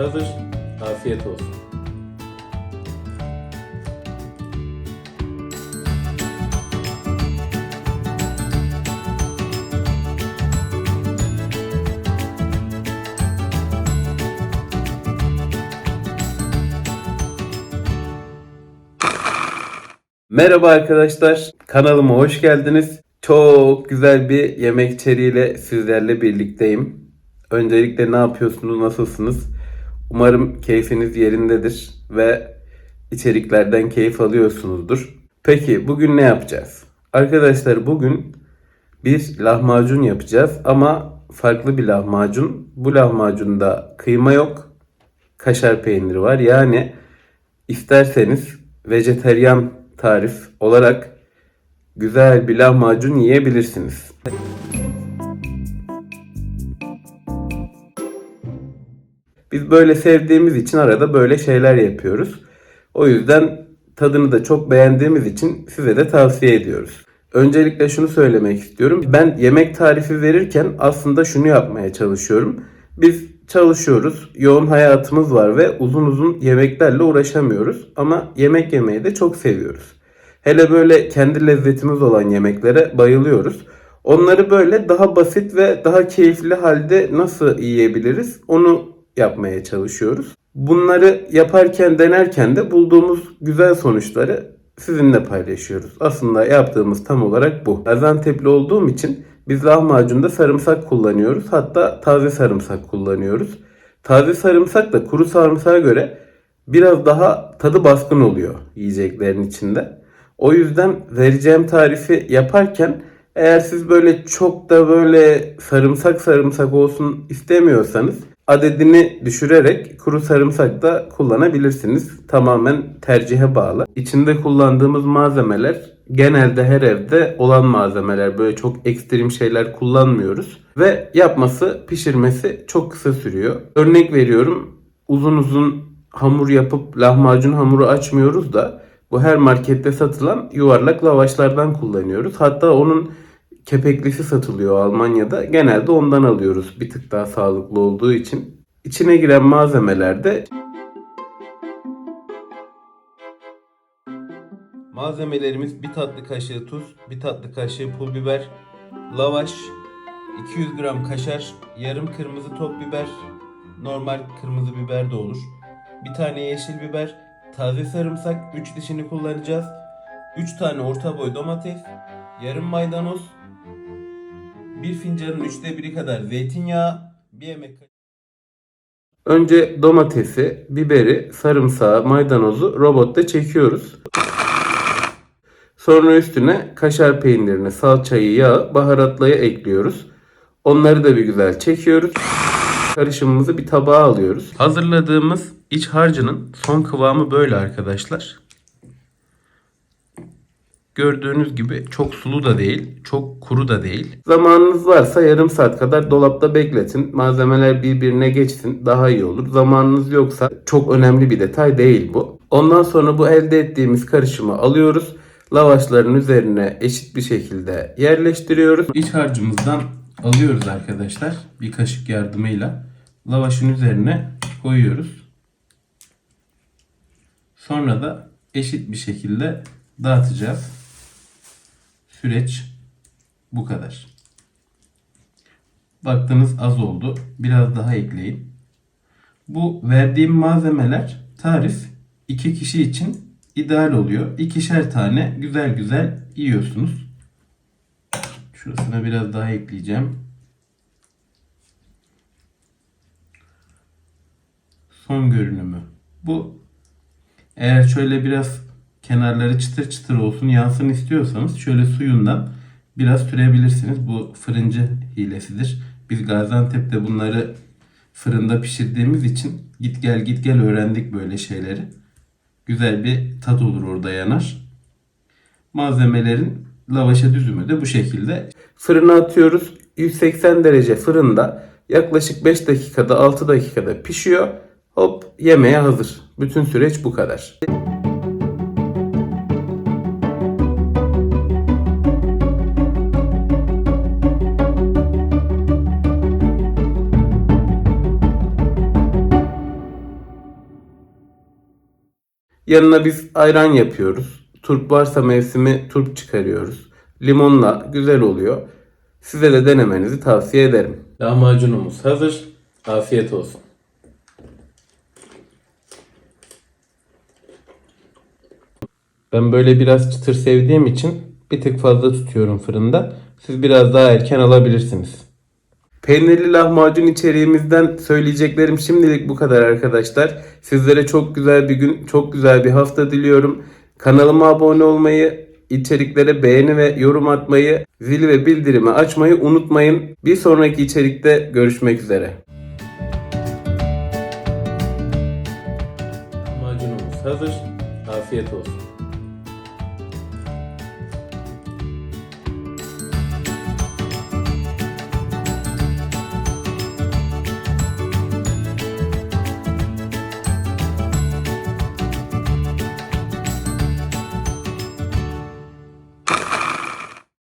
hazır. Afiyet olsun. Merhaba arkadaşlar, kanalıma hoş geldiniz. Çok güzel bir yemek içeriğiyle sizlerle birlikteyim. Öncelikle ne yapıyorsunuz, nasılsınız? Umarım keyfiniz yerindedir ve içeriklerden keyif alıyorsunuzdur. Peki bugün ne yapacağız? Arkadaşlar bugün bir lahmacun yapacağız ama farklı bir lahmacun. Bu lahmacunda kıyma yok, kaşar peyniri var. Yani isterseniz vejeteryan tarif olarak güzel bir lahmacun yiyebilirsiniz. Biz böyle sevdiğimiz için arada böyle şeyler yapıyoruz. O yüzden tadını da çok beğendiğimiz için size de tavsiye ediyoruz. Öncelikle şunu söylemek istiyorum. Ben yemek tarifi verirken aslında şunu yapmaya çalışıyorum. Biz çalışıyoruz, yoğun hayatımız var ve uzun uzun yemeklerle uğraşamıyoruz. Ama yemek yemeyi de çok seviyoruz. Hele böyle kendi lezzetimiz olan yemeklere bayılıyoruz. Onları böyle daha basit ve daha keyifli halde nasıl yiyebiliriz onu yapmaya çalışıyoruz. Bunları yaparken denerken de bulduğumuz güzel sonuçları sizinle paylaşıyoruz. Aslında yaptığımız tam olarak bu. Gaziantep'li olduğum için biz lahmacunda sarımsak kullanıyoruz. Hatta taze sarımsak kullanıyoruz. Taze sarımsak da kuru sarımsağa göre biraz daha tadı baskın oluyor yiyeceklerin içinde. O yüzden vereceğim tarifi yaparken eğer siz böyle çok da böyle sarımsak sarımsak olsun istemiyorsanız adedini düşürerek kuru sarımsak da kullanabilirsiniz. Tamamen tercihe bağlı. İçinde kullandığımız malzemeler genelde her evde olan malzemeler. Böyle çok ekstrem şeyler kullanmıyoruz. Ve yapması, pişirmesi çok kısa sürüyor. Örnek veriyorum uzun uzun hamur yapıp lahmacun hamuru açmıyoruz da bu her markette satılan yuvarlak lavaşlardan kullanıyoruz. Hatta onun kepeklisi satılıyor Almanya'da. Genelde ondan alıyoruz bir tık daha sağlıklı olduğu için. İçine giren malzemelerde Malzemelerimiz bir tatlı kaşığı tuz, bir tatlı kaşığı pul biber, lavaş, 200 gram kaşar, yarım kırmızı top biber, normal kırmızı biber de olur. Bir tane yeşil biber, taze sarımsak 3 dişini kullanacağız. 3 tane orta boy domates, yarım maydanoz, bir fincanın üçte biri kadar zeytinyağı, bir yemek Önce domatesi, biberi, sarımsağı, maydanozu robotta çekiyoruz. Sonra üstüne kaşar peynirini, salçayı, yağı, baharatlaya ekliyoruz. Onları da bir güzel çekiyoruz. Karışımımızı bir tabağa alıyoruz. Hazırladığımız iç harcının son kıvamı böyle arkadaşlar. Gördüğünüz gibi çok sulu da değil, çok kuru da değil. Zamanınız varsa yarım saat kadar dolapta bekletin. Malzemeler birbirine geçsin daha iyi olur. Zamanınız yoksa çok önemli bir detay değil bu. Ondan sonra bu elde ettiğimiz karışımı alıyoruz. Lavaşların üzerine eşit bir şekilde yerleştiriyoruz. İç harcımızdan alıyoruz arkadaşlar bir kaşık yardımıyla. Lavaşın üzerine koyuyoruz. Sonra da eşit bir şekilde dağıtacağız. Süreç bu kadar. Baktınız az oldu. Biraz daha ekleyin. Bu verdiğim malzemeler tarif iki kişi için ideal oluyor. İkişer tane güzel güzel yiyorsunuz. Şurasına biraz daha ekleyeceğim. Son görünümü. Bu eğer şöyle biraz kenarları çıtır çıtır olsun yansın istiyorsanız şöyle suyundan biraz sürebilirsiniz. Bu fırıncı hilesidir. Biz Gaziantep'te bunları fırında pişirdiğimiz için git gel git gel öğrendik böyle şeyleri. Güzel bir tat olur orada yanar. Malzemelerin lavaşa düzümü de bu şekilde. Fırına atıyoruz. 180 derece fırında yaklaşık 5 dakikada 6 dakikada pişiyor. Hop yemeğe hazır. Bütün süreç bu kadar. Yanına biz ayran yapıyoruz. Turp varsa mevsimi turp çıkarıyoruz. Limonla güzel oluyor. Size de denemenizi tavsiye ederim. Lahmacunumuz hazır. Afiyet olsun. Ben böyle biraz çıtır sevdiğim için bir tık fazla tutuyorum fırında. Siz biraz daha erken alabilirsiniz. Peynirli lahmacun içeriğimizden söyleyeceklerim şimdilik bu kadar arkadaşlar. Sizlere çok güzel bir gün, çok güzel bir hafta diliyorum. Kanalıma abone olmayı, içeriklere beğeni ve yorum atmayı, zil ve bildirimi açmayı unutmayın. Bir sonraki içerikte görüşmek üzere. Lahmacunumuz hazır. Afiyet olsun.